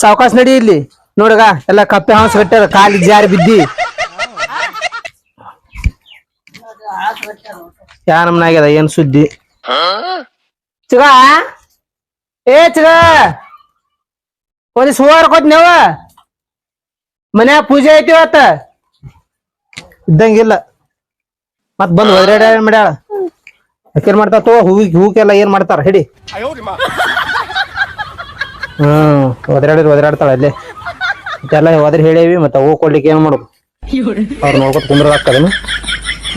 ಸಾವಕಾಶ ನಡಿ ಇಲ್ಲಿ. ನೋಡಗ, ಎಲ್ಲ ಕಪ್ಪೆ ಹಾಸ್ ಕಟ್ಟಾರ ಕಾಲಿ ಜಾರಿ ಬಿದ್ದಿ. ಯಾ ನಮ್ನಾಗ್ಯದ ಏನ್ ಸುದ್ದಿ? ಚಿಗ? ಏ ಚಿಗ? ಒಂದಿಸ್ ಹೂವಾರ ಕೊಟ್ನೇವ ಮನ್ಯಾಗ ಪೂಜೆ ಐತಿ ಇವತ್ತ? ಇದ್ದಂಗಿಲ್ಲ. ಮತ್ ಬಂದ್ ಒದ್ರಾಡ ಮಾಡ್ಯಾಳ. ಯಾಕೇನ್ ಮಾಡ್ತಾರ ತೋ ಹೂವಿಗೆ ಹೂಕೆಲ್ಲ ಏನ್ ಮಾಡ್ತಾರ? ಹಿಡಿ. ಹ್ಮ್. ಒದರಾಡಿರ್ ಒದರಾಡ್ತಾಳ ಅಲ್ಲೇ. ಎಲ್ಲ ಒದರಿ ಹೇಳೇವಿ ಮತ್ತೆ ಹೂ ಕೊಡ್ಲಿಕ್ಕೆ ಏನ್ ಮಾಡೋದು? ಅವ್ರು ನೋಡ್ಕೊತ ಕುಂದ್ರದಾಕದೇನು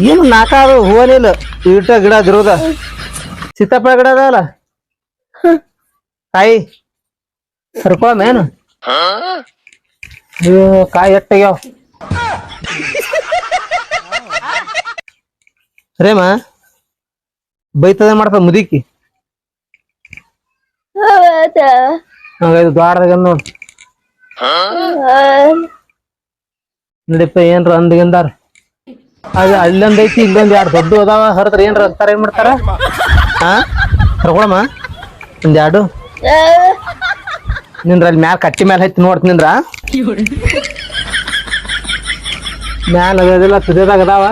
ಏನು ನಾಕಾದು ಹೂವಲಿಲ್ಲ ಇಟ ಗಿಡ ಇರೋದ ಸೀತಾಫಲ ಗಿಡ ಅದಲ್ಲ ಕಾಯಿ. ಹರ್ಕೊಳಮ ಏನು? ಅಯ್ಯೋ ಕಾಯಿ ಎಟ್ಟಾಗ್ಯಾವ? ರೇಮ ಬೈತದ ಮಾಡ್ತಾವ ಮುದುಕಿ? ಹಂಗೈದು ದ್ವಾರದಾಗ ನೋಡಿ ನಡಿಪ್ಪ, ಏನ್ರ ಅಂದ್ಗಿಂದಾರ? ಅದ ಅಲ್ಲೊಂದ್ ಐತಿ, ಇಲ್ಲೊಂದ್ ಎರಡು ದೊಡ್ಡ ಅದಾವ, ಹರಿದ್ರ ಏನ್ರ ಅಂತಾರ, ಏನ್ ಮಾಡ್ತಾರ? ಹಾ ಹರ್ಕೊಳಮ್ಮ ಒಂದ್ ಎರಡು. ನಿಂದ್ರ ಅಲ್ಲಿ ಮ್ಯಾಲ ಕಟ್ಟಿ ಮ್ಯಾಲ ಹತ್ತಿ ನೋಡ್ತ ನಿಂದ್ರ. ಮ್ಯಾಲ ಅದೆಲ್ಲ ತುದಿದಾಗ ಅದಾವ.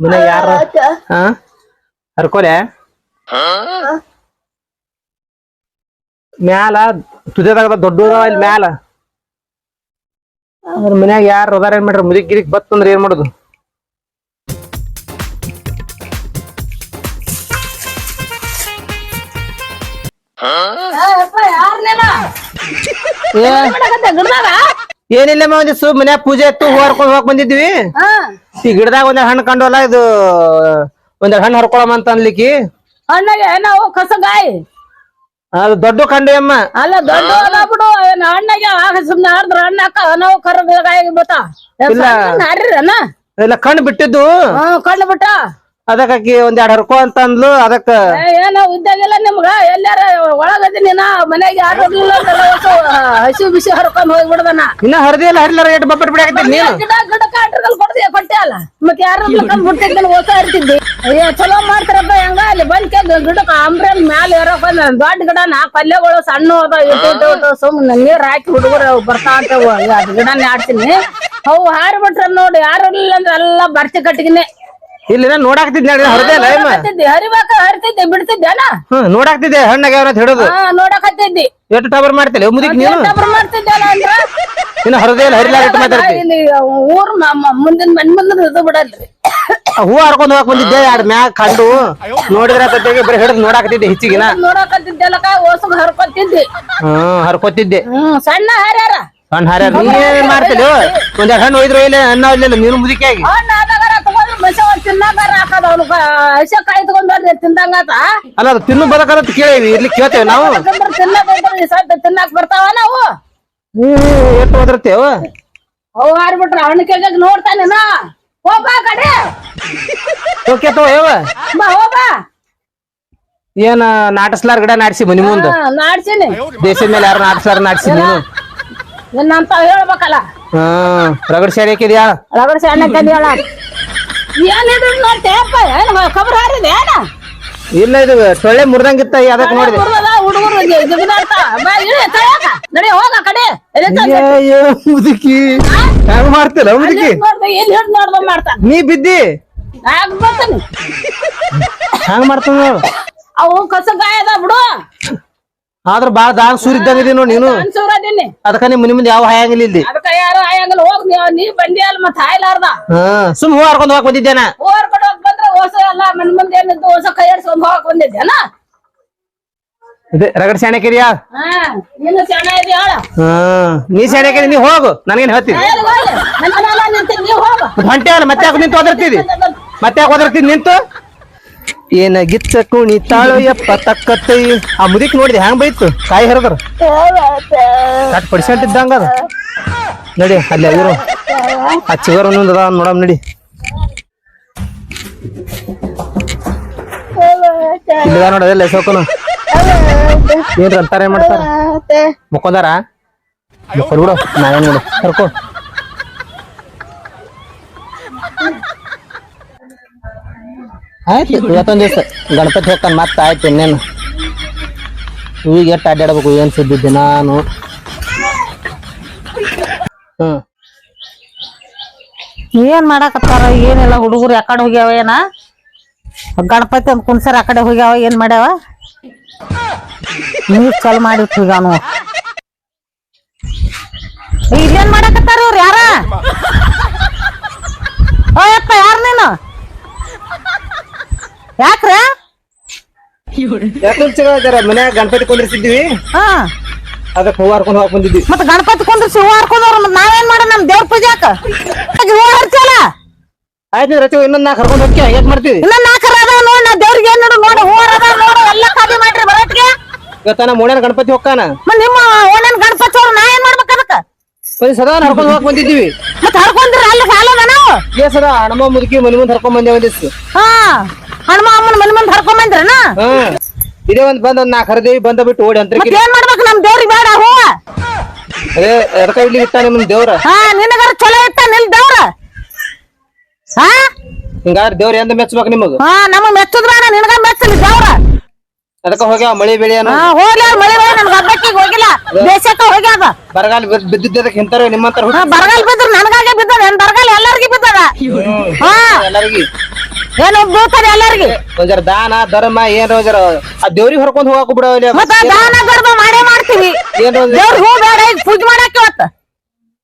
ಮನ್ಯಾಗ ಯಾರ? ಹಾ ಹರ್ಕೊಲೆ? ಮ್ಯಾಲ ತುದಿದಾಗ ದೊಡ್ಡ ಅದಾವ ಇಲ್ಲಿ ಮ್ಯಾಲ. ಅವ್ರ ಮನ್ಯಾಗ ಯಾರು ಅದಾರ ಏನ್ ಮಾಡ್ರಿ ಮುದಿಕ್ ಗಿರಿಕ್ ಬತ್ತಂದ್ರ ಏನ್ ಮಾಡುದು? ಏನಿಲ್ಲ ಒಂದ್ ಸು ಮನ್ಯಾಗ ಪೂಜೆ ಇತ್ತು ಹೂ ಹರ್ಕೊಂಡ್ ಹೋಗಕ್ ಬಂದಿದ್ವಿ. ಈ ಗಿಡದಾಗ ಒಂದ್ ಹಣ್ಣು ಕಂಡವಲ್ಲ ಇದು ಒಂದ್ ಹಣ್ಣು ಹರ್ಕೊಳಮ್ಮ ಅಂತ ಅನ್ಲಿಕ್ಕಿ. ಅಣ್ಣಗೆ ನಾವು ಕಸಗಾಯಿ ಅದು ದೊಡ್ಡ ಕಂಡಿ ಅಮ್ಮ ಅಲ್ಲ ದೊಡ್ಡ ಅದ ಬಿಡು ಏನ್ ಅಣ್ಣಗೆ ಆಗ ಸುಮ್ನೆ ಅಣ್ಣ ಅಕ್ಕ ನಾವು ಕರಗಾಯಿ ಬತ್ತ ಇಲ್ಲ. ಕಣ್ಣು ಬಿಟ್ಟಿದ್ದು. ಹ್ಮ್ ಕಣ್ಣು ಬಿಟ್ಟ. ಅದಕ್ಕಾಕಿ ಒಂದ್ ಎರಡು ಹರ್ಕೊ ಅಂತ ಅಂದ್ಲು ಅದಕ್ಕ ಏನ ಇದ್ದಾಗಿಲ್ಲ ನಿಮ್ಗ ಎಲ್ಲಾರ ಒಳಗದಿ ನಾ ಮನೆಗೆ ಅಂದಲ್ಲ, ಹೊಸ, ಬಿಸಿ ಹರ್ಕೊಂಡ್ ಹೋಗ್ಬಿಡ್ದನ. ಇನ್ನ ಹರಿದಿಲ್ಲ ಹರಿಲಾರ ಎಟ್ ಬಪ್ಪಟ್ ಬಿಡಾಕತ್ತಿ ನೀನು? ಗಿಡ ಗಿಡ ಕಾಟ್ರದಲ್ಲಿ ಕೊಡ್ತೀಯ ಕೊಟ್ಟೆ ಅಲ್ಲ. ಮತ್ತೆ ಯಾರು ಬಿಡ್ತಿದ್ದ ಹೋಗ್ತಾ ಇರ್ತಿದ್ದಿ. ಅಯ್ಯೋ ಚಲೋ ಮಾಡ್ತಾರಪ್ಪ ಹೆಂಗ ಅಲ್ಲಿ ಬಂದ್ ಗಿಡಕ್ಕ ಅಂಬ್ರೆಲ್ ಮ್ಯಾಲ ಏರಕ್ ಬಂದ ದೊಡ್ಡ ಗಿಡ ನಾ ಪಲ್ಯಗಳು ಸಣ್ಣ ಅದ ಇಟ್ಟು ಇಟ್ಟು ಸುಮ್ನೆ ನೀರ್ ಹಾಕಿ ಹುಡುಗರು ಬರ್ತಾ ಅಂತ ಗಿಡ ನಾಡ್ತೀನಿ ಅವು ಹಾರಿ ಬಿಟ್ರ ನೋಡಿ ಯಾರು ಇರ್ಲಿಲ್ಲ ಅಂದ್ರೆ ಎಲ್ಲ ಬರ್ತಿ ಕಟ್ಟಿಗಿನೇ. ಇಲ್ಲಿ ನೋಡಾಕ್ತಿದ್ ನೋಡಾಕ್ತಿದ್ದೆ ಹರಿದಿಲ್ಲ ಹರಿತಿದ್ದಿ ಹರಿಬೇಕ ಹರಿತಿದ್ದೆ ಬಿಡ್ತಿದ್ದೇನ? ಹ್ಮ್ ನೋಡಾಕ್ತಿದ್ದೆ ಹಣ್ಣಾಗ ಅಂತ ಹಿಡಿದು. ನೋಡಾಕತ್ತಿದ್ದಿ ನೋಡಕತ್ತಿದ್ದಿ. ಎಷ್ಟು ಟಬರ್ ಮಾಡ್ತಿಲ್ಲ ಮುದಿಕ್ ನೀನು? ಡಬ್ರ ಮಾಡ್ತಿದ್ದಲ್ಲ ಅಂದ್ರ? ಇನ್ನು ಹರಿದಿಲ್ಲ ಹರಿಲಾರ ಇಟ್ಟು ಮಾತಾಡ್ತಿ. ಇಲ್ಲಿ ಊರ್ ಮುಂದಿನ ಮನ್ ಮುಂದಿನ ಇದು ಬಿಡಲ್ರಿ. ಹೂ ಹರ್ಕೊಂಡ್ ಹೋಗಕ್ ಬಂದಿದ್ದೆ ಎರಡ್ ಮ್ಯಾಗ ಕಂಡು. ನೋಡಿದ್ರ ಕತೆಗೆ ಬರೀ ಹಿಡಿದು ಹಿಚ್ಚಿಗಿನ ಹೆಚ್ಚಿಗಿನ. ನೋಡಕತ್ತಿದ್ದೆಲ್ಲಕ ಓಸಗ್ ಹರ್ಕೊತಿದ್ದಿ. ಹ್ಮ್ ಹರ್ಕೊತಿದ್ದೆ. ಹ್ಮ್ ಸಣ್ಣ ಹಾರ್ಯಾರ. ಸಣ್ಣ ಹಾರ್ಯಾರ ನೀ ಏನ್ ಮಾಡ್ತಿಲ್ಲ ಒಂದೆರಡು ಹಣ್ಣು ಒಯ್ದ್ರು ಇಲ್ಲ ಅನ್ನ ಇಲ್ಲ ನೀನು ತಿಂದಂಗಾತ ಅಲ್ಲ ಅದು ತಿನ್ನು ಅಂತ ಕೇಳಿ ಇರ್ಲಿ ಕೇಳ್ತೇವೆ ನಾವು. ತಿನ್ನಕ್ ಬರ್ತಾವ ನಾವು. ಎಷ್ಟು ಓದಿರ್ತೇವ ಅವ್ ಹಾರ್ಬಿಟ್ರ ಹಣ್ಣು ಕೇಳಕ್ ನೋಡ್ತಾನೆ ಹೋಗ್ಬಾ ಕಡೆ. ಓಕೆ ತೋ ಯಾವ ಹೋಗ್ಬಾ ಏನ ನಾಟಸ್ಲಾರ ಗಿಡ ನಾಡ್ಸಿ ಮನಿ ಮುಂದ? ನಾಡ್ಸೀನಿ ದೇಶದ ಮೇಲೆ ಯಾರು ನಾಟಸ್ಲಾರ ನಾಡ್ಸಿ ನೀನು ನಿನ್ನಂತ ಹೇಳ್ಬೇಕಲ್ಲ. ಹಾ ರಗಡ್ ಶಾಡಿ ಹಾಕಿದ್ಯಾ? ರಗಡ ಸಣ್ಣ ಹಾಕಿದ್ಯಾಳ ಏನ್ ಹಿಡಿದ್ ನೋಡ್ತೇಪ್ಪ ಏನ್ ಕಬ್ರ ಹಾರಿದ ಏನ? ಇಲ್ಲ ಇದು ಸೊಳ್ಳೆ ಮುರಿದಂಗಿತ್ತ ಅದಕ್ಕೆ ನೋಡಿದೆ. ಹುಡುಗರು. ನಡಿ ಹೋಗ ಕಡೆ. ಮುದುಕಿ ಹೆಂಗ್? ಮಾಡ್ತಿಲ್ಲ ಮುದುಕಿ. ನೀ ಬಿದ್ದಿ? ಹೆಂಗ್ ಮಾಡ್ತಾನ ಅವು ಕಸ ಗಾಯದ ಬಿಡು. ಆದ್ರ ಬಾಳ ದಾನ್ ಸೂರ್ ಇದ್ದಂಗ ನೋಡ್ ನೀನು. ಅನ್ಸೂರದೀನಿ ಅದಕ್ಕ ನಿಮ್ ಮನಿ ಮುಂದೆ ಯಾವ ಹಾಯಂಗಿಲ್ಲ ಇಲ್ಲಿ. ಅದಕ್ಕ ಯಾರು ಆಯಂಗಲ್ ಹೋಗ್ ನೀವ್ ನೀ ಬಂದಿ ಅಲ್ಲ ಮತ್ತ ಹಾಯ್ಲಾರ್ದ. ಹಾ ಸುಮ್ ಹೂ ಹರ್ಕೊಂಡ್ ಹೋಗಕ್ ಬಂದಿದ್ದೇನ? ಓರ್ ಕಡೆ ಹೋಗ್ ಬಂದ್ರೆ ಹೊಸ ಎಲ್ಲ ಮನ್ ಮುಂದೆ ಏನಿದ್ದು ಹೊಸ ಕೈ ಆಡ್ಸ್ಕೊಂಡ್ ಹೋಗಕ್ ಬಂದಿದ್ದೇನ? ಇದೆ ರಗಡ್ ಶಾಣೆ ಕಿರಿಯಾ? ಹಾ ನೀನು ಚೆನ್ನಾಗಿದೆ ಹೇಳ. ಹಾ ನೀ ಶಾಣೆ ಕಿರಿ ನೀ ಹೋಗು. ನನಗೇನ್ ಹೇಳ್ತೀನಿ ಹೊಂಟೆ ಅಲ್ಲ ಮತ್ತೆ ಯಾಕೆ ನಿಂತು ಓದಿರ್ತಿದಿ ಮತ್ತೆ ಯಾಕೆ ಓದಿರ್ತಿದ್ ನಿಂತು? ಏನ ಗಿಚ್ಚ ಕುಣಿ ತಾಳು ಎಪ್ಪ ತಕ್ಕತ್ತೈ. ಆ ಮುದಿಕ್ ನೋಡಿದೆ, ಹ್ಯಾಂಗ್ ಬೈತು? ಕಾಯಿ ಹರಿದ್ರ? ಕಟ್ ಪರ್ಸೆಂಟ್ ಇದ್ದಂಗ ಅದ. ನಡಿ, ಅಲ್ಲಿ ಇವರು ಆ ಚಿಗರ್ ಒಂದೊಂದು ಅದ ನೋಡಮ್ ನಡಿ. ಇಲ್ಲದ ನೋಡೋದಲ್ಲ ಸೋಕನು. ಏನ್ರ ಅಂತಾರ ಏನ್ ಮಾಡ್ತಾರ? ಮುಕ್ಕೊಂದಾರ ಬಿಡು ನಾವೇನ್ ನೋಡು ಕರ್ಕೋ. ಆಯ್ತು ಇವತ್ತೊಂದು ದಿವಸ ಗಣಪತಿ ಹೋಗ್ತಾನ ಮತ್ತೆ ಆಯ್ತು ಇನ್ನೇನು. ಈಗ ಎಷ್ಟು ಅಡ್ಡಾಡ್ಬೇಕು, ಏನು ಸುದ್ದಿದ್ದೆ ನಾನು. ಹ್ಮ್. ಏನ್ ಮಾಡಾಕತ್ತಾರ? ಏನಿಲ್ಲ, ಹುಡುಗರು ಯಾಕಡೆ ಹೋಗ್ಯಾವ ಏನ? ಗಣಪತಿ ಅಂತ ಕುನ್ಸರ್ ಆ ಕಡೆ ಹೋಗ್ಯಾವ, ಏನ್ ಮಾಡ್ಯಾವ? ನೀರ್ ಚಲ್ ಮಾಡಿ ಹೋಗ್ಯಾವ ಇಲ್ಲೇನ್ ಮಾಡಾಕತ್ತಾರ ಅವ್ರು ಯಾರ? ಯಾರ ನೀನು? ಯಾಕ್ರ? ಮನ್ಯಾಗ ಗಣಪತಿ ಕುಂದ್ರಿಸಿದ್ವಿ ಹಾ. ಅದಕ್ಕೆ ಹೂವು ಹರ್ಕೊಂಡು ಹೋಗಿ ಬಂದಿದ್ವಿ. ಮತ್ತ ಗಣಪತಿ ಕುಂದ್ರಿಸಿ ಹೂವ ಹರ್ಕೊಂಡವ್ರ ಮತ್ ನಾವೇನ್ ಮಾಡ ನಮ್ ದೇವ್ರ ಪೂಜಾಕ ಹೂವ ಹರ್ಚಲ್ಲ ಆಯ್ತು ನೀವು ರಚು ಇನ್ನೊಂದು ನಾಲ್ಕು ಕರ್ಕೊಂಡು ಹೋಗ್ತೀವಿ ಹೇಗೆ ಮಾಡ್ತೀವಿ? ಇನ್ನ ನಾಲ್ಕರ ಅದಾವ ನೋಡ್ ನಾ ದೇವ್ರಿಗೆ ಏನ್ ನೋಡು ನೋಡು ಹೂವ ಅದಾವ ನೋಡು ಎಲ್ಲ ಕಾದಿ ಮಾಡ್ರಿ ಬರಟ್ಗೆ. ಇವತ್ತ ನಮ್ಮ ಗಣಪತಿ ಹೊಕ್ಕಾನ? ಮತ್ ನಿಮ್ಮ ಓಣನ್ ಗಣಪತಿ ಅವ್ರು ನಾ ಏನ್ ಮಾಡ್ಬೇಕ ಅದಕ್ಕ? ಒಂದು ಸದಾ ಹರ್ಕೊಂಡು ಹೋಗಕ್ ಬಂದಿದ್ದೀವಿ. ಮತ್ ಹರ್ಕೊಂಡ್ರ ಅಲ್ಲಿ ಸಾಲದ ನಾವು? ಏ ಸದಾ ಹಣಮ ಮುದುಕಿ ಮನೆ ಮುಂದೆ ಹರ್ಕೊಂಡ್ ಬಂದೆ ಒಂದಿಷ್ಟು ಹಾ. ಹನುಮ ಅಮ್ಮನ ಮನೆ ಮುಂದೆ ಹರ್ಕೊಂಬಂದ್ರನ ಹಾ. ಇದೇ ಒಂದ್ ಬಂದ್ ಒಂದ್ ನಾಲ್ಕು ಹರಿದೇವಿ ಬಂದ ಬಿಟ್ಟು ಓಡಿ ಅಂತ ಮತ್ ಏನ್ ಮಾಡ್ಬೇಕು ನಮ್ ದೇವ್ರಿಗೆ ಬೇಡ ಹೂವ? ಅದೇ ಎದಕ ಇಲ್ಲಿ ಇಟ್ಟ ನಿಮ್ ದೇವ್ರ? ಹಾ ನಿನಗಾರ ಚಲೋ ಇತ್ತ ನಿಲ್ ದೇವ್ರ? ಹಾ? ಹಿಂಗಾರ ದೇವ್ರ ಎಂದ ಮೆಚ್ಚಬೇಕು ನಿಮಗ? ಹಾ ನಮಗ್ ಮೆಚ್ಚುದ್ ಬೇಡ ನಿನಗ ಮೆಚ್ಚಲಿ ದೇವ್ರ. ಅದಕ್ಕ ಹೋಗ್ಯಾವ ಮಳಿ ಬೆಳಿ ಏನೋ? ಹಾ ಹೋಗ್ಲಿ ಮಳಿ ಬಳಿ ನನ್ ಹೋಗಿಲ್ಲ. ದೇಶಕ್ಕ ಹೋಗ್ಯಾದ. ಬರಗಾಲ ಬಿದ್ದಿದ್ದಕ್ಕೆ ಹಿಂತಾರ ನಿಮ್ಮಂತರ ಹಾ, ಬರಗಾಲ ಬಿದ್ರ ನನಗಾಗೆ ಬಿದ್ದದ ಏನ್ ಬರಗಾಲ ಎಲ್ಲಾರ್ಗಿ ಬಿದ್ದದ? ಹಾ. ಎಲ್ಲರಿಗೆ. ಏನು ಬೀಳ್ತದೆ ಎಲ್ಲಾರ್ಗಿ? ಒಂದ್ ದಾನ ಧರ್ಮ ಏನ್ ರೋಜರ? ಜರ ಆ ದೇವ್ರಿಗೆ ಹೊರ್ಕೊಂಡ್ ಹೋಗಾಕ ಬಿಡ ಮತ್ತ ದಾನ ಧರ್ಮ ಮಾಡೇ ಮಾಡ್ತೀವಿ. ಏನ್ ಒಂದ್ ದೇವ್ರ ಹೂ ಬೇಡ ಈಗ ಪೂಜೆ ಮಾಡಕ್ಕೆ ಇವತ್ತ.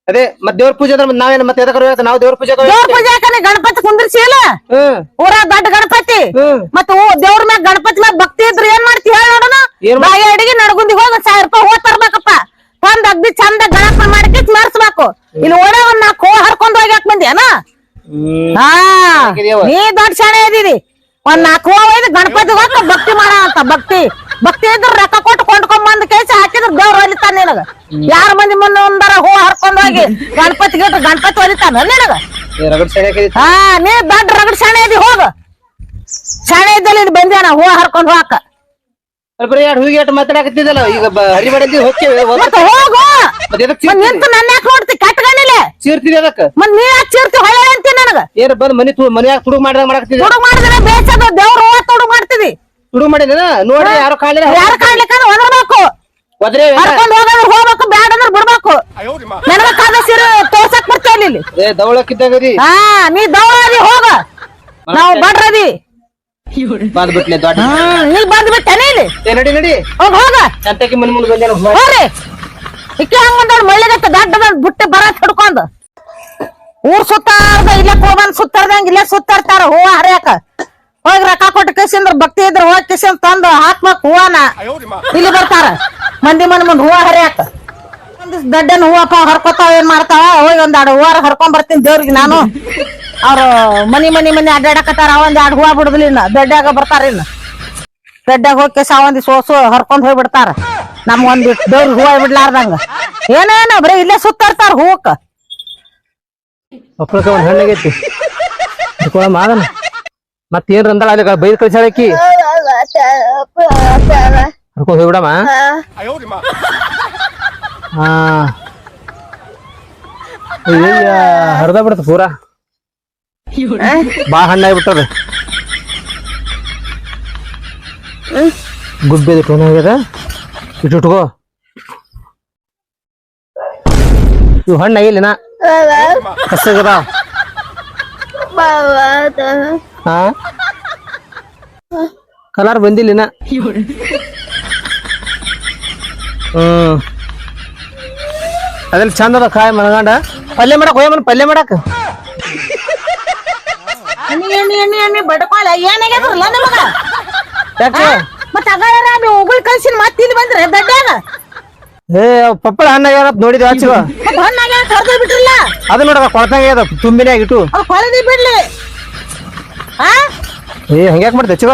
ಅದೇ ಮತ್ ದೇವ್ರ ಪೂಜೆ ಅಂದ್ರೆ ನಾವೇನ್ ಮತ್ತೆ ಎದಕ್ಕೆ ಹೋಗ್ಬೇಕು ನಾವು ದೇವ್ರ ಪೂಜೆ ದೇವ್ರ ಪೂಜೆ ಹಾಕನೆ ಗಣಪತಿ ಕುಂದಿರ್ಸಿ ಇಲ್ಲ ಹ್ಮ್. ಊರ ದೊಡ್ಡ ಗಣಪತಿ. ಹ್ಮ್. ಮತ್ತ ದೇವ್ರ ಮ್ಯಾಗ ಗಣಪತಿ ಮ್ಯಾಗ ಭಕ್ತಿ ಇದ್ರ ಏನ್ ಮಾಡ್ತಿ ಹೇಳ ನೋಡೋಣ? ಏನ್ ಮಾಡ್- ಬಾಯಿ ಅಡಿಗೆ ನಡ್ಗುಂದಿ ಹೋಗ ಸಾವಿರ ರೂಪಾಯಿ ಹೋಗ್ ತರ್ಬೇಕಪ್ಪ. ತಂದ್ ಅಗ್ದಿ ಚಂದ ಗಣಪ ಮಾಡಿ ಮೆರ್ಸ್ಬೇಕು ಇಲ್ಲಿ ಓಡ ಒಂದ್ ನಾಲ್ಕು ಹೂ ಹರ್ಕೊಂಡ್ ಹೋಗ್ಯಾಕ ಬಂದ್ಯಾನ? ಹ್ಮ್ ಹಾ? ನೀ ದೊಡ್ಡ ಶಾಣೆ ಇದೀರಿ ಒಂದ್ ನಾಲ್ಕು ಐದು ಒಯ್ದು ಗಣಪತಿ ಹೋಗ ಭಕ್ತಿ ಮಾಡ ಅಂತ ಭಕ್ತಿ. ಭಕ್ತಿ ಇದ್ರ ರೊಕ್ಕ ಕೊಟ್ಟು ಕೊಂಡ್ಕೊಂಡ್ ಬಂದ್ ಕೇಸಿ ಹಾಕಿದ್ರ ದೇವ್ರ ಹೊಲಿತಾನ ನಿನಗ. ಯಾರ ಮಂದಿ ಮುಂದೆ ಒಂದರ ಹೂ ಹರ್ಕೊಂಡ್ ಹೋಗಿ ಗಣಪತಿ ಗಿಟ್ಟ ಗಣಪತಿ ಹೊಲಿತಾನ ನಿನಗ. ಹಾ ನೀ ದೊಡ್ಡ ರಗಡ್ ಶಾಣೆ ಇದಿ ಹೋಗ. ಶಾಣೆ ಇದ್ದಲ್ಲಿ ಇದು ಬಂದ್ಯಾನ ಹೂ ಹರ್ಕೊಂಡ್ ಹೋಗಾಕ. ಅಲ್ಲಿ ಬರೀ ಎರಡು ಹೂಗಿ ಅಟ್ಟು ಮಾತಾಡಕತ್ತಿದ್ದಲ್ಲ? ಈಗ ಹರಿಬಡದಿ ಹೋಗ್ತೇವೆ ಹೋಗು! ನಿಂತು ನನ್ನ ಯಾಕೆ ನೋಡ್ತಿ? ಕಟ್ಕೊಂಡಿಲ್ಲ ಚೀರ್ತಿದಿ ಅದಕ್ಕ ಮನ್ ನೀ ಯಾಕೆ ಚೀರ್ತಿ? ಹೊಳೆ ಅಂತೀನಿ ನನಗ? ಏನ್ ಬಂದ್ ಮನಿ ತು ಮನ್ಯಾಗ ತುಡುಗ್ ಮಾಡಿದಾಗ ಮಾಡಕತ್ತಿದ್ದೆ ತುಡುಗ್ ಮಾಡಿದ್ರೆ ಬೇಸದ ದೇವ್ರ ಹೂವ ತುಡುಗ್ ಮಾಡ್ತಿದಿ. ತುಡುಗ್ ಮಾಡಿದ ನೋಡಿ ಯಾರು ಕಾಲಿಲ್ಲ ಯಾರು ಕಾಣ್ಲಿಕ್ಕ ಒದರ್ಬೇಕು. ಒದ್ರೆ ಕರ್ಕೊಂಡ್ ಹೋಗೋದ್ರ ಹೋಗ್ಬೇಕು ಬ್ಯಾಡ ಅಂದ್ರೆ ಬಿಡ್ಬೇಕು. ನನಗ ಕಾದ ಸೀರೆ ತೋರ್ಸಕ್ ಬರ್ತೇವೆ ಇಲ್ಲಿ? ಏ ದವಳಕ್ಕಿದ್ದಾಗದಿ. ಹಾ ನೀ ದವದಿ ಹೋಗ. ನಾವು ಬಡ್ರದಿ. ಬಂದ್ ಬಿಟ್ಲೆ ದೊಡ್ಡ ಹ್ಮ್ ನೀ ಬಂದ್ ಬಿಟ್ಟೇನೆ ಇಲ್ಲಿ. ಏ ನಡಿ ನಡಿ. ಹೋಗ ಹೋಗ. ಸಂತಕ್ಕೆ ಮನಿ ಮುಂದೆ ಬಂದೇನು ಹೋಗ್ರಿ. ಇಕ್ಕೆ ಹಂಗ ಒಂದೊಂದು ಮಳ್ಳಿಗತ್ತ ದಡ್ಡ ಬುಟ್ಟಿ ಬರತ್ ಹಿಡ್ಕೊಂಡ್. ಊರ್ ಸುತ್ತಾರ್ದ ಇಲ್ಲೇ ಹೋಗ್ಬಂದ್ ಸುತ್ತಾರ್ದಂಗ ಇಲ್ಲೇ ಸುತ್ತಾರ್ತಾರ ಹೂವ ಹರಿಯಾಕ. ಹೋಗಿ ರೊಕ್ಕ ಕೊಟ್ಟು ಕಿಸಿಂದ್ರ ಭಕ್ತಿ ಇದ್ರ ಹೋಗಿ ಕಿಸಿಂದ ತಂದು ಹಾಕ್ಬೇಕು ಹೂವನ. ಇಲ್ಲಿ ಬರ್ತಾರ. ಮಂದಿ ಮನ ಮುಂದ್ ಹೂವ ಹರಿಯಾಕ. ಒಂದಿಸ್ ದಡ್ಡನ ಹೂವಪ್ಪ ಹರ್ಕೋತಾವ ಏನ್ ಮಾಡ್ತಾವ? ಹೋಗಿ ಒಂದ್ ಎರಡು ಹೂವ ಹರ್ಕೊಂಡ್ ಬರ್ತೀನಿ ದೇವ್ರಿಗೆ ನಾನು. ಅವ್ರು ಮನಿ ಮನಿ ಮನಿ ಅಡ್ಡಾಡಕತ್ತಾರ ಒಂದ್ ಎರಡು ಹೂವ ಬಿಡುದಿಲ್ಲ ಇನ್ನ. ಬೆಡ್ಡಾಗ ಬರ್ತಾರ ಇನ್ನ. ಬೆಡ್ಡಾಗ ಹೋಗಿ ಕೆಸ ಅವಂದಿ ಸೋಸು ಹರ್ಕೊಂಡ್ ಹೋಗಿ ಬಿಡ್ತಾರ. ನಮ್ ಒಂದ್ ದೇವ್ರಿಗೆ ಹೂವ ಬಿಡ್ಲಾರ್ದಂಗ. ಏನೇನ ಬರೀ ಇಲ್ಲೇ ಸುತ್ತಾರ್ತಾರ ಹೂವಕ್ಕ. ಮಕ್ಕಳಕ್ಕೆ ಒಂದ್ ಹೆಣ್ಣಾಗೈತಿ ಇಟ್ಕೊಳ ಮಾದನ ಮತ್ತೇನ್ ಅಲ್ಲಿ ಬೈದ್ ಹರ್ಕೊಂಡ್ ಹೋಗ್ಬಿಡಮ್ಮ ಹರ್ದ ಬಿಡ್ತ ಪೂರಾ. ಬಾ ಹಣ್ಣಾಗ್ಬಿಟ್ಟದ ಗುಬ್ಬೇದ ಟೋನ್ ಆಗ್ಯದ? ಇಟ್ಟು ಇಟ್ಕೋ. ಇವು ಹಣ್ಣು ಆಗಿಲ್ಲಿನ? ಹಸಗದ ಹಾ ಕಲರ್ ಬಂದಿಲ್ಲಿನ? ಹ್ಮ್. ಅದ್ರಲ್ಲಿ ಚಂದ ಅದ ಕಾಯಿ ಮನಗಂಡ. ಪಲ್ಯ ಮಾಡಕ್ ಹೋಯಮ್ಮನ ಪಲ್ಯ ಮಾಡಕ್. ಎಣ್ಣಿ ಎಣ್ಣಿ ಎಣ್ಣಿ ಎಣ್ಣಿ ಬಡ್ಕೊಳ. ಏನಾಗ್ಯದ್ರಲ್ಲ ನಿಮಗ? ಯಾಕೆ? ಮತ್ತ ಅಗಾರ ನೀವು ಉಗುಳ್ ಕಳ್ಸಿನ ಮತ್ ಇಲ್ಲಿ ಬಂದ್ರೆ ದಡ್ಡಾಗ ಏ ಪಪ್ಪಳ ಹಣ್ಣಾಗ್ಯಾರ ನೋಡಿದ್ವಿ ಆಚಿವ ಮತ್ ಹಣ್ಣಾಗ ಕರ್ದು ಬಿಟ್ರಲ್ಲ ಅದು ನೋಡಕ ಕೊಳತಂಗ ತುಂಬಿನ್ಯಾಗ ಇಟ್ಟು ಅವ್ರು ಕೊಳದಿ ಬಿಡ್ಲಿ. ಆ? ಏ ಹಂಗ್ಯಾಕ್ ಮಾಡ್ತೆ ಚಿವ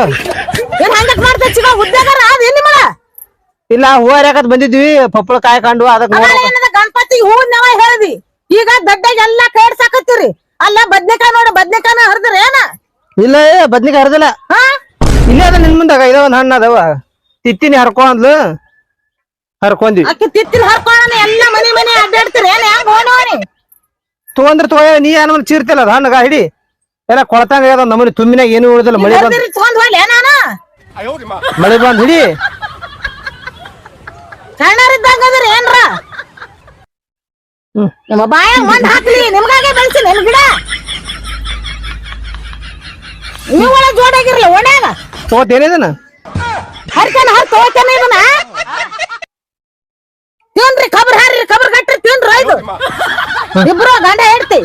ಏನ್ ಹಂಗ್ಯಾಕ್ ಮಾಡ್ತಾ ಚಿವ ಉದ್ಯೋಗಾರ ಅದ ಏನ್ ಮಳ ಇಲ್ಲ ಹೂವ ಹರ್ಯಾಕತ್ ಬಂದಿದ್ವಿ ಪಪ್ಪಳ ಕಾಯ್ಕೊಂಡು ಕಂಡು ಅದಕ್ಕೆ ಗಣಪತಿ ಹೂವಿನ ನಾವ ಹೇಳ್ದಿ? ಈಗ ದಡ್ಡಾಗ ಎಲ್ಲಾ ಕೇಳ್ಸಾಕತ್ತೀರಿ ಅಲ್ಲ ಬದ್ನೆಕಾಯಿ ನೋಡ ಬದ್ನೆಕಾಯಿ ಹರಿದ್ರ ಏನ? ಇಲ್ಲ ಬದ್ನೆಕಾಯಿ ಬದ್ನಿಕಾಯಿ ಹರಿದಿಲ್ಲ. ಹಾ? ಇಲ್ಲೇ ಅದ ನಿನ್ ಮುಂದಾಗ ಇದ ಒಂದ್ ಹಣ್ಣು ಅದಾವ. ತಿತ್ತಿನಿ ಹರ್ಕೊಂಡ್ಲು. ಹರ್ಕೊಂಡಿ ಅಕ್ಕಿ ತಿತ್ತಿನ ಹರ್ಕೊಂಡ ಎಲ್ಲ ಮನಿ ಮನಿ ಅಡ್ಡಾಡ್ತೀರಿ ಏನ ಹೆಂಗ್ ಓಣೋಣಿ ತಗೊಂಡ್ರ ತಗೋ ನೀ ಏನ ಚೀರ್ತಿಲ್ಲ ಅದ? ಹಣ್ಣಗ ಹಿಡಿ. ಎಲ್ಲ ಕೊಳತಂಗ ನಮ್ಮನಿ ನಮ್ಮನೆ ತುಂಬಿನಾಗ ಏನು ಉಳಿದಿಲ್ಲ ಮಳೆ ಬಂದ್ ತಗೊಂಡ್ ಹೋಗ್ಲಿ ನಾನು? ಮಳೆ ಬಂದ್ ಹಿಡಿ. ಸಣ್ಣರಿದ್ದಂಗ ಅದ್ರ ಏನ್ರ. ನಿಮ್ಮ ಬಾಯ ಒಂದ್ ಹಾಕ್ಲಿ ನಿಮ್ಗಾಗೆ ಬೆಳ್ಸಿ ನನ್ ಗಿಡ. ನೀವು ಜೋಡಾಗಿರಲ್ಲ ಜೋಡಾಗಿರ್ಲಿ ಒಣ್ಯಾಗ. ತಗೋತೇನಿದನ ಹರ್ಕನ್ ಹರ್ ತಗೋತಾನೆ ಇದನ್ನ ತಿನ್ರಿ ಕಬ್ರ ಹಾರ್ರಿ ಕಬ್ರ ಕಟ್ಟ್ರಿ ತಿನ್ರಿ ಇದು ಇಬ್ರು ಗಂಡ ಹೇಳ್ತಿ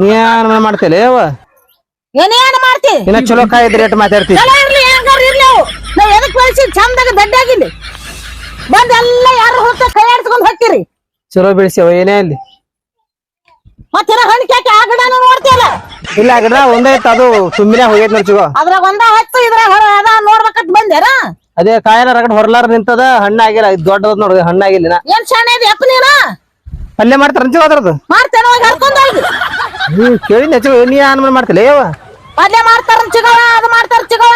ನೀ ಏನ್ ಮಾಡ್ತೇಲೆ ಅವ ಏನೇನ್ ಮಾಡ್ತಿ? ಇನ್ನ ಚಲೋ ಕಾಯ್ದ ರೇಟ್ ಮಾತಾಡ್ತಿ. ಚಲೋ ಇರ್ಲಿ ಹೆಂಗಾರ ಇರ್ಲಿ ಅವು. ನಾವ್ ಎದಕ್ ಬೆಳ್ಸಿ ಚಂದಾಗ ದಡ್ಡಾಗಿಲ್ಲಿ ಬಂದ್ ಎಲ್ಲ ಯಾರು ಹೋಗ್ತಾ ಕೈ ಆಡ್ಸ್ಕೊಂಡ್ ಹೋಗ್ತೀರಿ? ಚಲೋ ಬೆಳೆಸ್ಯಾವ ಏನೇ ಅಲ್ಲಿ ಮತ್ತಿನ ಹಣ್ಣು ಕ್ಯಾಕೆ ಆ ಗಿಡನೂ ನೋಡ್ತೀಯಲ್ಲ? ಇಲ್ಲ ಗಿಡ ಒಂದೇ ಇತ್ತು ಅದು ತುಂಬಿನ ಹೋಗೈತ್ ನೋಡ್ಚಿಗೋ ಅದ್ರಾಗ ಒಂದ ಹತ್ತು ಇದ್ರಾಗ ಅದ ನೋಡ್ಬೇಕಂತ ಬಂದೇರ ಅದೇ ಕಾಯಲ್ಲ ರಗಡ್ ಹೊರಲಾರ ನಿಂತದ ಹಣ್ಣಾಗಿಲ್ಲ ಇದು ದೊಡ್ಡದ ನೋಡಿ ಹಣ್ಣಾಗಿಲ್ಲ. ಏನ್ ಶಾಣೆ ಇದೆ ಅಪ್ಪ ನೀನ ಪಲ್ಯ ಮಾಡ್ತಾರ ಅಂಚು ಅದ್ರದ್ದು? ಮಾಡ್ತೇನೆ ಹೋಗಿ ಹರ್ಕೊಂಡ್ ಹೋಗಿ. ನೀ ಅನ್ಮಾನ ಮಾಡ್ತಿಲ್ಲ? ಯವ್ವ ಪಲ್ಯ ಮಾಡ್ತಾರ ಚಿಗವ ಅದು ಮಾಡ್ತಾರ ಚಿಗವ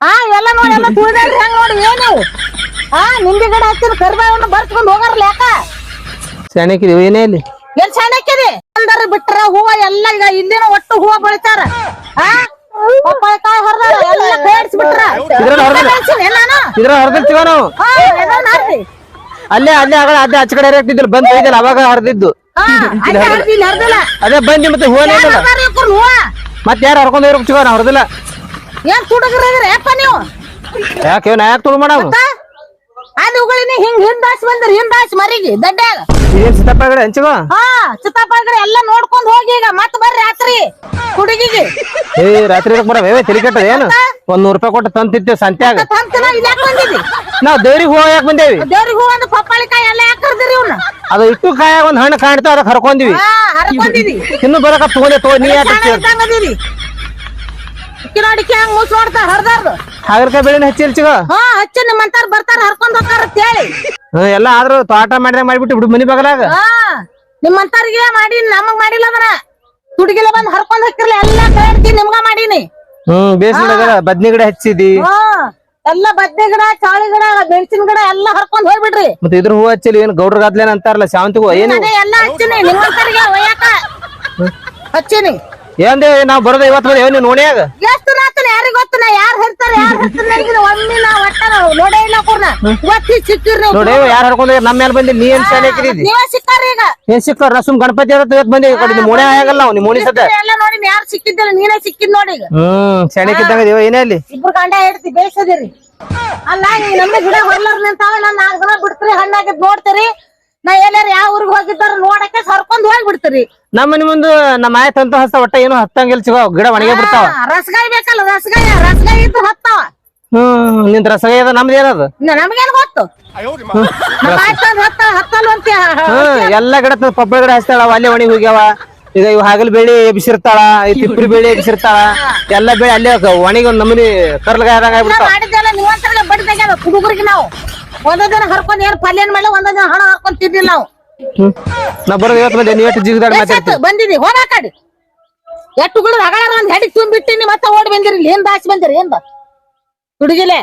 ಆ ಎಲ್ಲ ನೋಡಿ ಎಲ್ಲ ತುಳಿದ್ರಿ ಹೆಂಗ್ ನೋಡಿ ಏನು ಹಾ ನಿಂಬೆ ಗಿಡ ಹಚ್ಚಿದ ಕರ್ಬೇವನ್ನ ಬರ್ಸ್ಕೊಂಡು ಹೋಗಾರಲ್ಲ ಯಾಕ? ಸೆಣಕಿದೀವಿ ಏನೇ ಇಲ್ಲಿ? ಏನ್ ಸಣ್ಣಕ್ಕಿದೆ ಅಂದರ ಬಿಟ್ರ ಹೂವ ಎಲ್ಲ ಈಗ ಇಲ್ಲಿನ ಒಟ್ಟು ಹೂವ ಬೆಳಿತಾರ. ಆ? ಪಪ್ಪಾಯಕಾಯಿ ಹೊರದಾರ ಎಲ್ಲ ಬೇಡ್ಸ್ಬಿಟ್ರ. ಇದ್ರಲ್ಲಿ ಹೊರ್ದಿಲ್ಲ. ನಾನು? ಇದ್ರ ಹರಿದಿಲ್ ಚಿಗೋ ನಾವು? ಹಾ ಹಾಕ್ರಿ. ಅಲ್ಲೇ ಅಲ್ಲೇ ಆಗ ಅದೇ ಆಚೆ ಕಡೆ ಇರ್ತಿದ್ದಿಲ್ಲ ಬಂದ್ ಅವಾಗ ಹರಿದಿದ್ದು. ಹಾ ಅಲ್ಲೇ ಅದೇ ಬಂದಿ ಮತ್ತೆ ಹೂವನೇ ಇಲ್ಲ? ಮತ್ತೆ ಯಾರು ಹರ್ಕೊಂಡ್ ಹೋಗ್ಬೇಕು ಚಿಗೋ ನಾ ಹೊರದಿಲ್ಲ? ಏನ್ ತುಡುಗ್ರಿದ್ರಿ ಯಪ್ಪ ನೀವು? ಯಾಕೆ ನಾ ಯಾಕೆ ತುಳು ಮಾಡವ್? ಅಲ್ಲಿ ಉಗಳಿನಿ ಹಿಂಗ್ ಹಿಂದಾಸ್ ಬಂದ್ರಿ ಹಿಂದಾಸ್ ಮರಿಗೆ ದಡ್ಡ್ಯಾಗ. ಏನ್ ಸಿದ್ದಪ್ಪ ಕಡೆ ಹಂಚಿಗೋ? ಹಾ ಚಿತ್ತಪ್ಪಗ್ರಿ ಎಲ್ಲ ನೋಡ್ಕೊಂಡ್ ಹೋಗಿ ಈಗ ಮತ್ ಬರ್ರಿ ರಾತ್ರಿ ಹುಡುಗಿಗೆ. ಏ ರಾತ್ರಿ ಇರಕ್ ಬರ ವೇ ತಲೆ ಕೆಟ್ಟದ ಏನು? ಒಂದ್ ನೂರ್ ರೂಪಾಯಿ ಕೊಟ್ಟು ತಂತಿದ್ದೆ ಸಂತ್ಯಾಗ. ತಂತನ ಇಲ್ಲಿ ಯಾಕೆ ಬಂದಿದ್ರಿ ನಾವ್ ದೇವ್ರಿಗೆ ಹೂವ ಯಾಕೆ ಬಂದೇವಿ? ದೇವ್ರಿಗೆ ಹೂ ಒಂದು ಪಪ್ಪಾಳಿಕಾಯಿ ಎಲ್ಲ ಯಾಕೆ ಕರ್ದಿರಿ ಇವ್ನ? ಅದು ಇಟ್ಟು ಕಾಯಾಗ ಒಂದ್ ಹಣ್ಣು ಕಾಣ್ತಾವ ಅದಕ್ಕೆ ಹರ್ಕೊಂದಿವಿ. ಹಾ ಹರ್ಕೊಂಡಿದಿ. ಇನ್ನು ಬರಕ ತಗೊಂಡೆ ತಗೋ ನೀ ಯಾಕೆ ಇದ್ದಂಗ್ ಅದೀರಿ. ಇಕ್ಕಿ ಹಂಗ ಮುಸ್ ನೋಡ್ತಾರ ಹರ್ದಾರ್ದು. ಹಾಗಲ್ಕಾಯಿ ಬೆಳೆನ ಚಿಗೋ ಹಾ ಹಚ್ಚ ನಿಮ್ಮಂತಾರ ಬರ್ತಾರ ಹರ್ಕೊಂಡ್ ಹೋಗ್ತಾರ ಅಂತ ಹೇಳಿ. ಹ್ಮ್ ಎಲ್ಲ ಆದ್ರೂ ತೋಟ ಮಾಡಿದ್ರೆ ಮಾಡ್ಬಿಟ್ಟು ಬಿಡು ಮನಿ ಬಗಲಾಗ. ಹಾ ನಿಮ್ಮಂತಾರಿಗೆ ಮಾಡಿ ನಮಗ್ ಮಾಡಿಲ್ಲ ಅದನ್ನ ತುಡುಗಿಲ ಬಂದ್ ಹರ್ಕೊಂಡ್ ಹಾಕಿರ್ಲಿ ಎಲ್ಲ ಕೈಡ್ತಿ ನಿಮ್ಗ ಮಾಡೀನಿ. ಹ್ಮ್ ಬೇಸಿಗೆ ಬದ್ನಿ ಗಿಡ ಹಚ್ಚಿದಿ. ಹಾ ಎಲ್ಲ ಬದ್ನೆ ಗಿಡ ಚಾಳಿ ಗಿಡ ಮೆಣಸಿನ ಗಿಡ ಎಲ್ಲಾ ಹರ್ಕೊಂಡ್ ಹೋಗ್ಬಿಡ್ರಿ. ಮತ್ತೆ ಇದ್ರ ಹೂ ಹಚ್ಚಲಿ ಏನ್ ಗೌಡ್ರ ಗದ್ಲೇನ ಅಂತಾರಲ್ಲ ಶಾವಂತಿ ಹೂ ಏನು ಅದೇ ಎಲ್ಲ ಹಚ್ಚಿನಿ ನಿಮ್ಮಂತರಿಗೆ ಒಯ್ಯಾಕ ಹಚ್ಚಿನಿ. ಏನ್ದೇ ನಾವ್ ಬರೋದ ಇವತ್ತು ಬಂದೇವ್ ನೀವ್ ನೋಡ್ಯಾಗ? ಎಷ್ಟು ಯಾರಿಗ್ ಗೊತ್ತು? ನಾ ಯಾರು ಹೇಳ್ತಾರ ಯಾರು ಹೇಳ್ತಾರ ನನಗೆ ಒಮ್ಮೆ ನಾ ಒಟ್ಟ ನಾವು ನೋಡೇ ಇಲ್ಲ ಕೂರ್ನ ಇವತ್ತಿ ಸಿಕ್ಕಿರ್ ನೀವು ನೋಡಿ ಯಾರು ನಮ್ಮ ಮೇಲೆ ಬಂದಿ ನೀ ಏನ್ ಶಾಲೆ ಹಾಕಿದಿ? ನೀವೇ ಸಿಕ್ಕಾರಿ ಈಗ. ಏನ್ ಸಿಕ್ಕಾರ? ನಾ ಗಣಪತಿ ಅವತ್ತು ಇವತ್ತು ಬಂದಿ ಈ ಕಡೆ ನಿಮ್ ಆಗಲ್ಲ ಅವ್ನು ನಿಮ್ ಮೋಣಿ ಸದ್ದ ಎಲ್ಲ ನೋಡಿ ಯಾರು ಸಿಕ್ಕಿದ್ದಿಲ್ಲ ನೀನೇ ಸಿಕ್ಕಿದ್ ನೋಡಿ ಈಗ. ಹ್ಮ್ ಏನೇ ಅಲ್ಲಿ? ಇಬ್ರು ಗಂಡ ಹೇಳ್ತಿ ಬೇಸದಿರಿ. ಅಲ್ಲ ಈಗ ನಮ್ಮ ಗಿಡ ನಾನ್ ನಾಲ್ಕು ದಿನ ಬಿಡ್ತೀರಿ ಹಣ್ಣಾಗಿದ್ ನೋಡ್ತೀರಿ. ನಾ ಎಲ್ಲಾರ ಯಾವ ಊರಿಗೆ ಹೋಗಿದ್ದಾರ ನೋಡಕ್ಕೆ ಸರ್ಕೊಂಡ್ ಹೋಗ್ಬಿಡ್ತೀರಿ. ನಮ್ಮ ಮನಿ ಮುಂದೆ ನಮ್ಮ ಆಯ್ತು ಅಂತ ಹಸ್ತ ಒಟ್ಟ ಏನು ಹತ್ತಂಗಿಲ್ ಸಿಗೋ ಗಿಡ ಒಣಗೆ ಬಿಡ್ತಾವ. ರಸಗಾಯಿ ಬೇಕಲ್ಲ ರಸಗಾಯಿ ರಸಗಾಯಿ ಇದ್ದು ಹತ್ತಾವ. ಹ್ಮ್ನಿಂದ ರಸಗಾಯಿ ಅದ ನಮ್ದು ಏನದ? ನಮ್ಗೇನ್ ಗೊತ್ತು? ಹತ್ತಲ್ಲ ಅಂತ ಹ್ಮ್ ಎಲ್ಲಾ ಗಿಡ ಪಬ್ಬಳ ಗಿಡ ಹಚ್ತಾಳ ಅಲ್ಲೇ ಒಣಗಿ ಹೋಗ್ಯಾವ. ಈಗ ಇವ್ ಹಾಗಲ್ ಬೆಳಿ ಎಬ್ಸಿರ್ತಾಳ ಈ ತಿಪ್ಪರಿ ಬೆಳಿ ಎಬ್ಸಿರ್ತಾಳ ಎಲ್ಲಾ ಬೆಳೆ ಅಲ್ಲೇ ಒಣಗಿ ಒಂದ್ ನಮೂನಿ ಕರ್ಲಗಾಯ ಆದಂಗ ಆಗ್ಬಿಡ್ತಾವ ನಾವು. ಒಂದೊಂದ್ ದಿನ ಹರ್ಕೊಂಡ್ ಏನ್ ಪಲ್ಯನ್ ಮೇಲೆ ಒಂದೊಂದ್ ದಿನ ಹಣ ಹರ್ಕೊಂಡ್ ತಿನ್ನಿಲ್ಲ ನಾವು. ನಾ ಬರೋದು ಇವತ್ತು ಬಂದೆ ನೀ ಎಷ್ಟು ಜಿಗದಾಡ ಮಾತಾಡ್ತಿ? ಬಂದಿದಿ ಹೋಗ ಆ ಕಡೆ. ಎಷ್ಟು ಗುಳದ ಹಗಳ ಒಂದ್ ಹೆಡಿ ತುಂಬಿಟ್ಟಿನಿ ಮತ್ತೆ ಓಡ್ ಬಂದಿರಿ ಏನ್ ದಾಸಿ ಬಂದಿರಿ ಏನ್ ಹುಡುಗಿಲೆ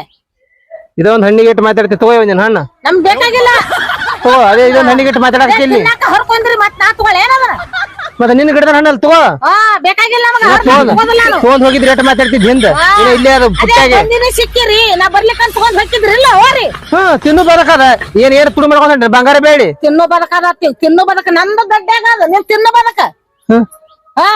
ಇದೊಂದ್ ಹಣ್ಣಿಗೆ ಇಟ್ಟು ಮಾತಾಡ್ತಿ ತಗೋ ಒಂದಿನ ಹಣ್ಣ. ನಮ್ಗ್ ಬೇಕಾಗಿಲ್ಲ. ತಗೋ ಅದೇ ಇದೊಂದ್ ಹಣ್ಣಿಗೆ ಇಟ್ಟು ಮಾತಾಡಕ್ಕೆ ಇಲ್ಲಿ ಹರ್ಕೊಂಡ್ರಿ ಮತ್ ನಾ ತಗೊಳ ಏನದ ಮತ್ತೆ ನಿನ್ನ ಗಿಡದ ಹಣ್ಣಲ್ಲಿ ತಗೋ. ಹಾ ಬೇಕಾಗಿಲ್ಲ ನಮಗ. ತಗೋದಿಲ್ಲ ನಾನು. ತಗೊಂಡ್ ಹೋಗಿದ್ರೆ ಎಷ್ಟು ಮಾತಾಡ್ತಿದ್ ಹಿಂದ ಇಲ್ಲ ಇಲ್ಲೇ ಅದು ಅದೇ ಪುಟ್ಟಾಗೆ ಸಿಕ್ಕಿರಿ ನಾ ಬರ್ಲಿಕ್ಕಂತ ತಗೊಂಡ್ ಹಾಕಿದ್ರಿ ಇಲ್ಲ ಹೋರಿ ಹ್ಮ್ ತಿನ್ನು ಬರಕದ ಏನ್ ಏನ್ ತುಡು ಮಾಡ್ಕೊಂಡ್ರಿ? ಬಂಗಾರ ಬೇಡಿ. ತಿನ್ನೋ ಬದಕದ ತಿನ್ನೋ ಬದಕ ನಂದ ದಡ್ಡಾಗದ ನೀನ್ ತಿನ್ನೋ ಬದಕ. ಹ್ಮ್ ಹಾ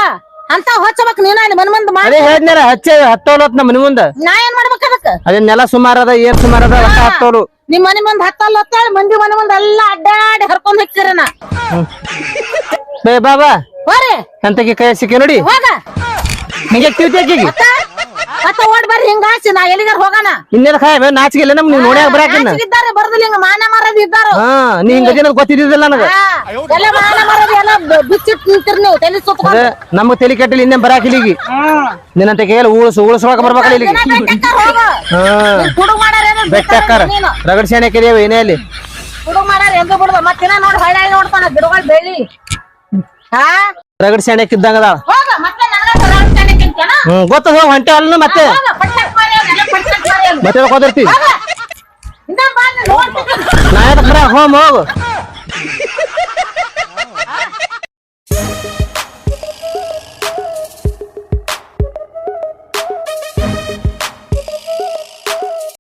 ಅಂತ ಹೊಚ್ಚಬೇಕು ನೀನ ಅಲ್ಲಿ ಮನ್ ಮಂದ್ ಮಾಡಿ. ಅದೇ ಹಚ್ಚೆ ಹತ್ತೋಲತ್ ನಮ್ಮ ಮನಿ ಮುಂದ. ನಾ ಏನ್ ಮಾಡ್ಬೇಕ್ ಅದಕ್ಕ? ಅದೇ ನೆಲ ಸುಮಾರ ಅದ ಏನ್ ಸುಮಾರ ಅದ ಒಟ್ಟ ಹತ್ತೋಲು ನಿಮ್ ಮನೆ ಮುಂದ್ ಹತ್ತಲ್ಲ ಹೊತ್ತೇಳಿ ಮಂದಿ ಮನೆ ಮುಂದ್ ಎಲ್ಲಾ ಅಡ್ಡಾಡಿ ಹರ್ಕೊಂಡ್ ಹಾಕಿರ ನಾ. ಬೇ ಬಾಬಾ. ಹೋರಿ. ಅಂತಕ್ಕೆ ಕೈ ಸಿಕ್ಕಿ ನೋಡಿ? ಹೋಗ. ಹಿಂಗೆ ತಿಳ್ತಿ ಆಕಿಗೆ? ಮತ್ತ? ಮತ್ತ ಓಡ್ ಬರ್ರಿ ಹಿಂಗ ಹಾಸಿ ನಾ ಎಲ್ಲಿಗಾರ ಹೋಗೋಣ ಇನ್ನೇನ ಖಾಯ ಬೇ ನಾಚಿಕೆ ಇಲ್ಲ ನಮ್ ನೀವು ನೋಡ್ಯಾಕ ಬರಾಕಿನ್ನ ಇದ್ದಾರೆ ಬರ್ದಿಲ್ಲ ಹಿಂಗ ಮಾನ ಮಾರದ್ ಇದ್ದಾರು? ಹಾ ನೀ ಗೊತ್ತಿದ್ದಿಲ್ಲ ನನಗ. ಎಲ್ಲ ಮಾನ ಮಾರದ್ ಎಲ್ಲ ಬ- ಬಿಚ್ಚಿಟ್ ನಿಂತಿರ್ ನೀವು ತಲೆ ಸುತ್ಕೊಂಡ್. ತಲೆ ತಲಿ ಇನ್ನೇನ್ ಇನ್ನೇ ಬರಾಕಿಲ್ಲ ಈಗ. ನಿನ್ನಂತ ಕೇಳಿ ಉಳಿಸ್ ಉಳಿಸ್ಕೊಳಕ ಬರ್ಬೇಕಲ್ಲ ಇಲ್ಲಿಗೆ. ಹಾ. ಹುಡುಗ ಮಾಡಾರ ಬೆಟ್ಟಕ್ಕಾರ ನೀನು? ರಗಡ್ ಶಾಣೆ ಏನೇ ಅಲ್ಲಿ? ಹುಡುಗ ಮಾಡಾರ ಎಂದು ಬಿಡುದ ಮತ್ತಿನ ನೋಡಿ ಹೊಳ್ಳಿ ನೋಡ್ತಾನ ಗಿಡಗಳು ಬೆಳಿ. ಹಾ ರಗಡ್ ಸೆಣಕ್ ಇದ್ದಂಗ ಅದಾಳ ಹೋಗ ಮತ್ತೆ ನನಗ? ಹ್ಮ್ ಗೊತ್ತದ ಹೊಂಟೆ ಅಲ್ಲ ಮತ್ತೆ ಹೋಗ, ಪಟ್ಟಾಕ್ ಮಾರಿ ಅವ್ನೆಲ್ಲ ಪಟ್ಟಾಕ್ ಮಾರಿ ಅವ್ನು. ಮತ್ತೆ ಹೋದಿರ್ತೀವಿ ಹೋಗ. ಇಂದ ಬಾ, ನೀನ್ ನೋಡ್ತೀನಿ. ನಾ ಯಾಕೆ ಹೋಮ್ ಹೋಗು